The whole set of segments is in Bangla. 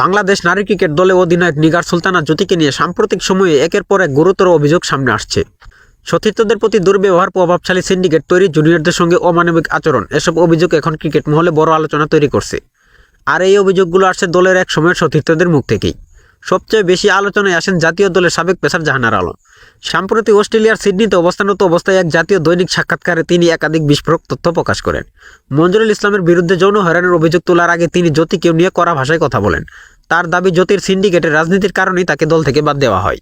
বাংলাদেশ নারী ক্রিকেট দলে অধিনায়ক নিগার সুলতানা জ্যোতিকে নিয়ে সাম্প্রতিক সময়ে একের পর এক গুরুতর অভিযোগ সামনে আসছে। সতীর্থদের প্রতি দুর্ব্যবহার, প্রভাবশালী সিন্ডিকেট তৈরি, জুনিয়রদের সঙ্গে অমানবিক আচরণ, এসব অভিযোগ এখন ক্রিকেট মহলে বড় আলোচনা তৈরি করছে। আর এই অভিযোগগুলো আসছে দলের এক সময়ের সতীর্থদের মুখ থেকেই। সবচেয়ে বেশি আলোচনায় আসেন জাতীয় দলের সাবেক পেসার জাহানার আলম। সাম্প্রতি অস্ট্রেলিয়ার সিডনিতে অবস্থানরত অবস্থায় এক জাতীয় দৈনিক সাক্ষাৎকারে তিনি একাধিক বিস্ফোরক তথ্য প্রকাশ করেন। মঞ্জুরুল ইসলামের বিরুদ্ধে যৌন হয়রানের অভিযোগ তোলার আগে তিনি জ্যোতিকেও নিয়ে করা ভাষায় কথা বলেন। তার দাবি, জ্যোতির সিন্ডিকেটের রাজনীতির কারণেই তাকে দল থেকে বাদ দেওয়া হয়।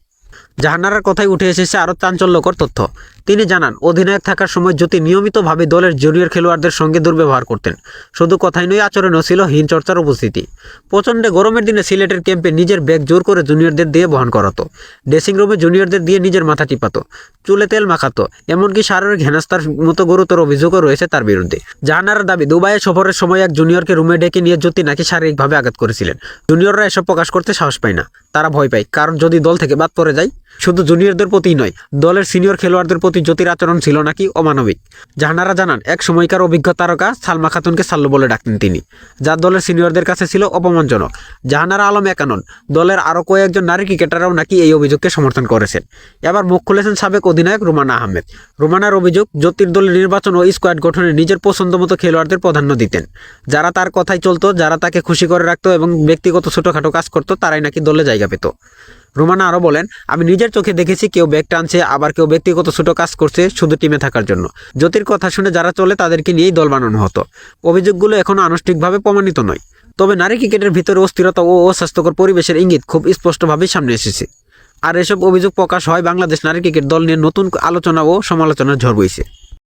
জাহানারার কথায় উঠে এসেছে আরও চাঞ্চল্যকর তথ্য। তিনি জানান, অধিনায়ক থাকার সময় জ্যোতি নিয়মিতভাবে দলের জুনিয়র খেলোয়াড়দের সঙ্গে দুর্ব্যবহার করতেন। শুধু কথাই নয়, আচরণও ছিল চর্চার উপস্থিতি। প্রচণ্ড গরমের দিনে সিলেটের ক্যাম্পে নিজের ব্যাগ জোর করে জুনিয়রদের দিয়ে বহন করাতো। ড্রেসিং রুমে জুনিয়রদের দিয়ে নিজের মাথা টিপাতো। চুলে তেল মাখাতো। এমনকি শারীরিক হেনস্থার মতো গুরুতর অভিযোগও রয়েছে তার বিরুদ্ধে। জাহানারার দাবি, দুবাইয়ে সফরের সময় এক জুনিয়রকে রুমে ডেকে নিয়ে জ্যোতি নাকি শারীরিকভাবে আঘাত করেছিলেন। জুনিয়ররা এসব প্রকাশ করতে সাহস পায় না। তারা ভয় পায়, কারণ যদি দল থেকে বাদ পড়ে যায়, শুধু জুনিয়রদের প্রতিই নয়, দলের সিনিয়র খেলোয়াড়দের প্রতি জ্যোতির আচরণ ছিল নাকি অমানবিক? জাহানারা জানান, এক সময়কার অভিজ্ঞ তারকা সালমা খাতুনকে সাল্লু বলে ডাকতেন তিনি, যা দলের সিনিয়রদের কাছে ছিল অপমানজনক। জাহানারা আলম একানন দলের আরও কয়েকজন নারী ক্রিকেটাররাও নাকি এই অভিযোগকে সমর্থন করেছেন। এবার মুখ খুলেছেন সাবেক অধিনায়ক রুমানা আহমেদ। রুমানার অভিযোগ জ্যোতির দলের নির্বাচন ও স্কোয়াড গঠনে নিজের পছন্দ মতো খেলোয়াড়দের প্রাধান্য দিতেন। যারা তার কথাই চলতো, যারা তাকে খুশি করে রাখতো এবং ব্যক্তিগত ছোটোখাটো কাজ করতো, তারাই নাকি দলে জায়গা পেত। রুমানা আরও বলেন, আমি নিজের চোখে দেখেছি কেউ ব্যাগ টানছে, আবার কেউ ব্যক্তিগত ছোট কাজ করছে শুধু টিমে থাকার জন্য। জ্যোতির কথা শুনে যারা চলে তাদেরকে নিয়েই দল বানানো হতো। অভিযোগগুলো এখনও আনুষ্ঠানিকভাবে প্রমাণিত নয়। তবে নারী ক্রিকেটের ভিতরে অস্থিরতা ও অস্বাস্থ্যকর পরিবেশের ইঙ্গিত খুব স্পষ্টভাবেই সামনে এসেছে। আর এসব অভিযোগ প্রকাশ হয় বাংলাদেশ নারী ক্রিকেট দল নিয়ে নতুন আলোচনা ও সমালোচনার ঝড় বইছে।